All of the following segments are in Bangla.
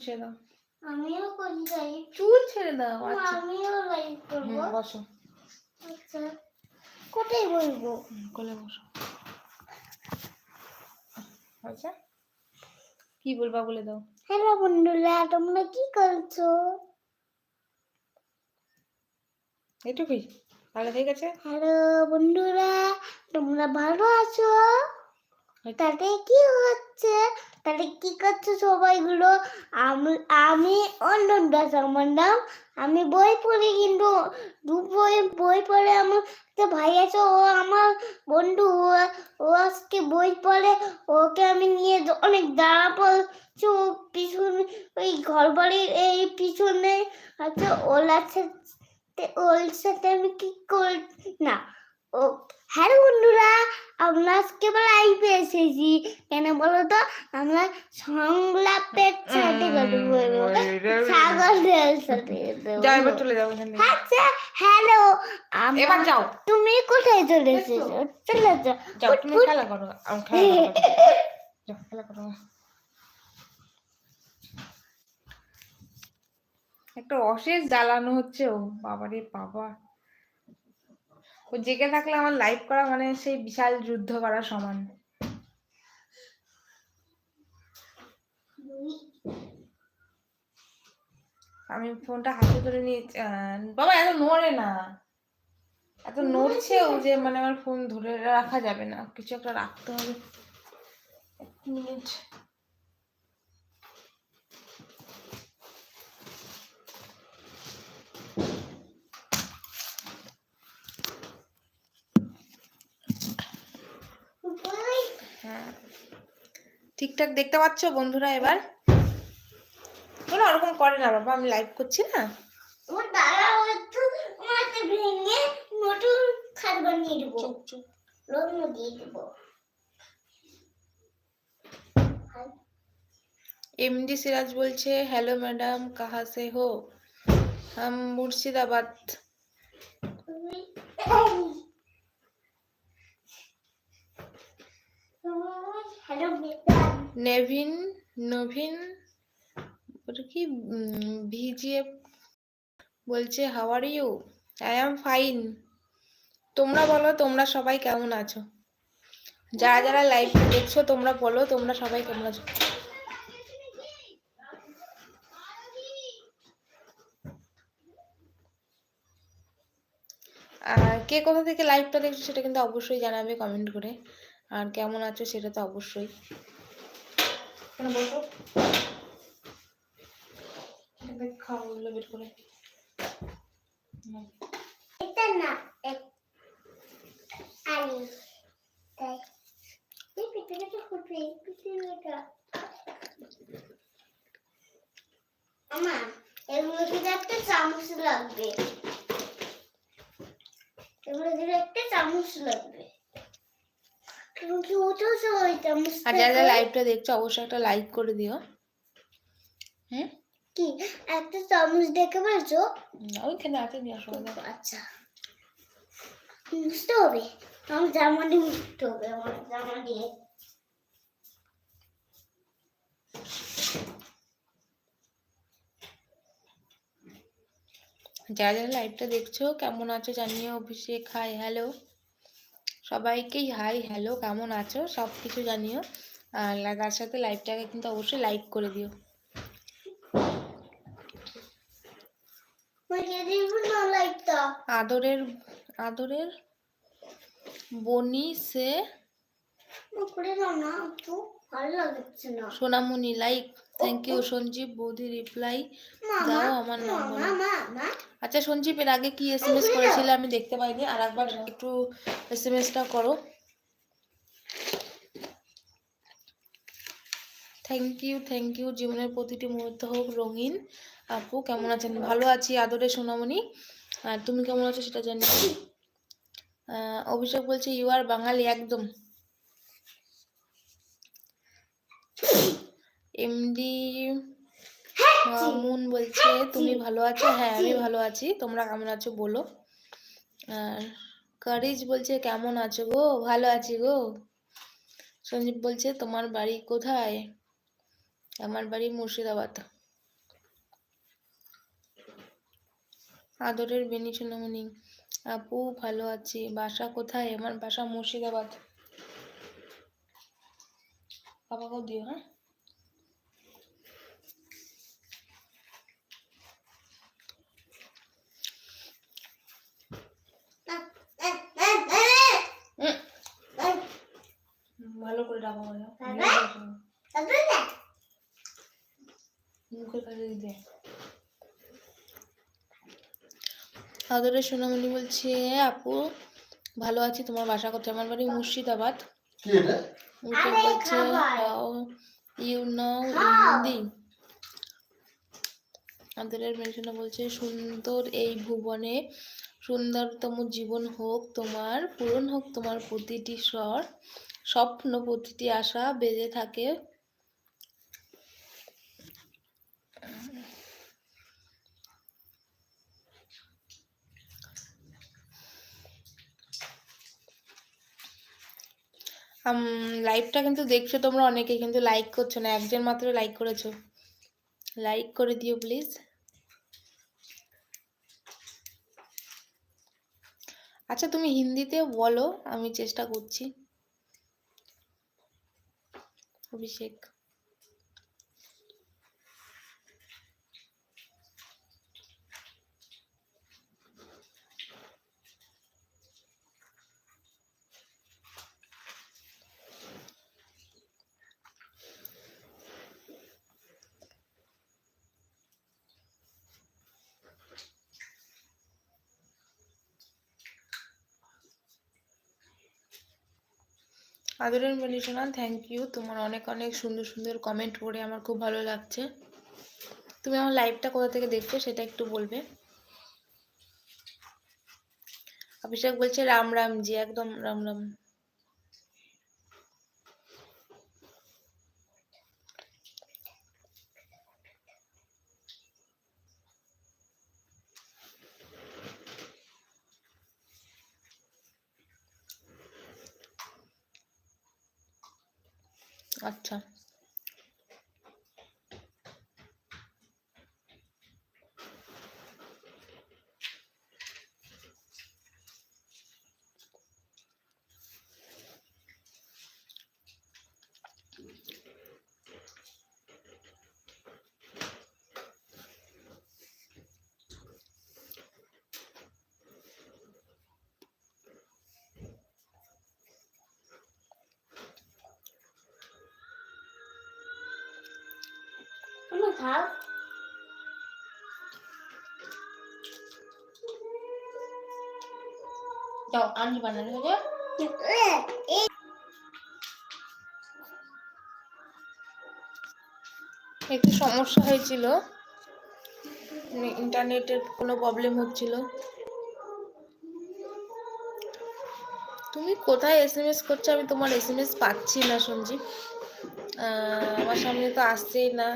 ছেড়ে দাও। আমিও করি লাইভ চুল ছেড়ে দাও আচ্ছা। আমিও লাইভ করব। বসো। আচ্ছা। কোথায় বলব কোলে বসো। আচ্ছা। কি বলবা বলে দাও। হ্যালো বন্ধুরা তোমরা কি করছ? এটুকুই তাহলে ঠিক আছে হ্যালো বন্ধুরা তোমরা ভালো আছো। তাতে কি হচ্ছে? তাতে কি করছ সবাইগুলো? আমি আমি অন্য আমার নাম, আমি বই পড়ি কিন্তু দু বই বই পড়ে আমার একটা ভাই আছে, ও আমার বন্ধু, ও ও আজকে বই পড়ে, ওকে আমি নিয়ে অনেক দাঁড়া পড়ছি ও পিছনে, ওই ঘর বাড়ির এই পিছনে আছে, ওলার সাথে ওর সাথে আমি কি কর, না ও হ্যালো বন্ধুরা আমরা আজকে লাইভে এসেছি। কেন বলো তো আমরা সংলাপের সাথে কথা বলব। সাগরের সাথে যাও এবার চলে যাও আচ্ছা হ্যালো এবার যাও। তুমি কোথায় চলে এসেছ? চলে যাও। যাও তুমি খেলা করো আমি খেলা করো। একটা অশেষ জ্বালানো হচ্ছে ও বাবারে বাবা। ও জেগে থাকলে আমার লাইভ করা মানে সেই বিশাল যুদ্ধ করা সমান। আমি ফোনটা হাতে ধরে নিয়ে বাবা এত নড়ে না। এত নড়ছেও যে মানে আমার ফোন ধরে রাখা যাবে না। কিছু একটা রাখতে হবে। এক মিনিট হ্যাঁ ঠিকঠাক দেখতে পাচ্ছ বন্ধুরা এবার? তোমরা ওরকম করে না বাবা আমি লাইভ করছি না? আমার দাদা বানিয়ে চুপ চুপ। লোন দিয়ে এমডি সিরাজ বলছে হ্যালো ম্যাডাম কাহা সে হো? হাম মুর্শিদাবাদ। oh! নেভিন, নভিন, ওটা কি ভিজিএফ বলছে how are you I am fine তোমরা বলো, তোমরা সবাই কেমন আছো? যারা যারা লাইভ দেখছ, তোমরা বলো, তোমরা সবাই কেমন আছো? আর কে কোথা থেকে লাইভটা দেখছ, সেটা কিন্তু অবশ্যই জানাবে কমেন্ট করে। আর কেমন আছো, সেটা তো অবশ্যই। এখানে বসো। খাও বের করে। পিঠে তো পিঠে এটা এগুলো কিন্তু একটা চামচ লাগবে। এগুলো কিন্তু একটা চামচ লাগবে এবং কি ওটাও সবাই চামচ আর যারা লাইভটা দেখছ অবশ্যই একটা লাইক করে দিও। হুম? কি একটা চামচ দেখে পারছ না, ওইখানে আছে নিয়ে আসো। আচ্ছা। মুছতে হবে। আমার জামা দিয়ে মুছতে হবে আমার জামা দিয়ে। যারা যারা লাইভটা দেখছ কেমন আছো জানিও অভিষেক হাই হ্যালো সবাইকেই হাই হ্যালো কেমন আছো? সব কিছু জানিও। আর তার সাথে লাইভটাকে কিন্তু অবশ্যই লাইক করে দিও। আদরের আদরের বনি সে সোনামণি লাইক থ্যাংক ইউ সঞ্জীব বৌদি রিপ্লাই দাও আমার নাম বলো মা মা আচ্ছা সঞ্জীব এর আগে কি এসএমএস করেছিলে আমি দেখতে পাইনি আর একবার একটু এসএমএসটা করো। থ্যাংক ইউ থ্যাংক ইউ জীবনের প্রতিটি মুহূর্ত হোক রঙিন। আপু কেমন আছেন? ভালো আছি আদরে সোনামণি। আর তুমি কেমন আছো সেটা জানি। আহ, অভিষেক বলছে ইউ আর বাঙালি একদম। এমডি মামুন বলছে তুমি ভালো আছো? হ্যাঁ আমি ভালো আছি তোমরা কেমন আছো বলো। আর কারিজ বলছে কেমন আছো গো? ভালো আছি গো। সঞ্জীব বলছে তোমার বাড়ি কোথায়? আমার বাড়ি মুর্শিদাবাদ। আদরের বেনি সোনামণি আপু ভালো আছি। বাসা কোথায়? আমার বাসা মুর্শিদাবাদ। বাবাকেও দিও হ্যাঁ? ভালো করে ডাবা মুখের কাছে দিতে আদরের সোনামণি বলছে আপু ভালো আছি তোমার বাসা কোথায়? আমার বাড়ি মুর্শিদাবাদ। কি এটা উঠে আরে বলছে খাবার। হাউ ইউ খাও। হিন্দি আদরের মেনশনে বলছে সুন্দর এই ভুবনে সুন্দরতম জীবন হোক তোমার পূরণ হোক তোমার প্রতিটি স্বর স্বপ্ন প্রতিটি আশা বেজে থাকে লাইভটা কিন্তু দেখছ তোমরা অনেকে, কিন্তু লাইক করছ না, একজন মাত্র লাইক করেছ। লাইক করে দিও প্লিজ আচ্ছা তুমি হিন্দিতে বলো, আমি চেষ্টা করছি। অভিষেক। আদরের মেলিশোনা থ্যাংক ইউ তোমার অনেক অনেক সুন্দর সুন্দর কমেন্ট পড়ে, আমার খুব ভালো লাগছে। তুমি আমার লাইভটা কোথা থেকে দেখছ সেটা একটু বলবে। অভিষেক বলছে, রাম রাম জি, একদম রাম রাম। আচ্ছা। আনজি বানানো একটু সমস্যা হয়েছিল। মানে ইন্টারনেটের কোনো প্রবলেম হচ্ছিল। তুমি কোথায় এস এম এস করছ? আমি তোমার এস এম এস পাচ্ছি না, সঞ্জীব। আমার সামনে তো আসছেই না।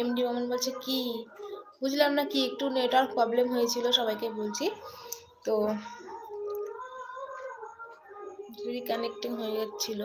এমডি মামুন বলছে, কি? বুঝলাম না কি, একটু নেটওয়ার্ক প্রবলেম হয়েছিল, সবাইকে বলছি। তো রিকানেক্টিং হয়ে যাচ্ছিল।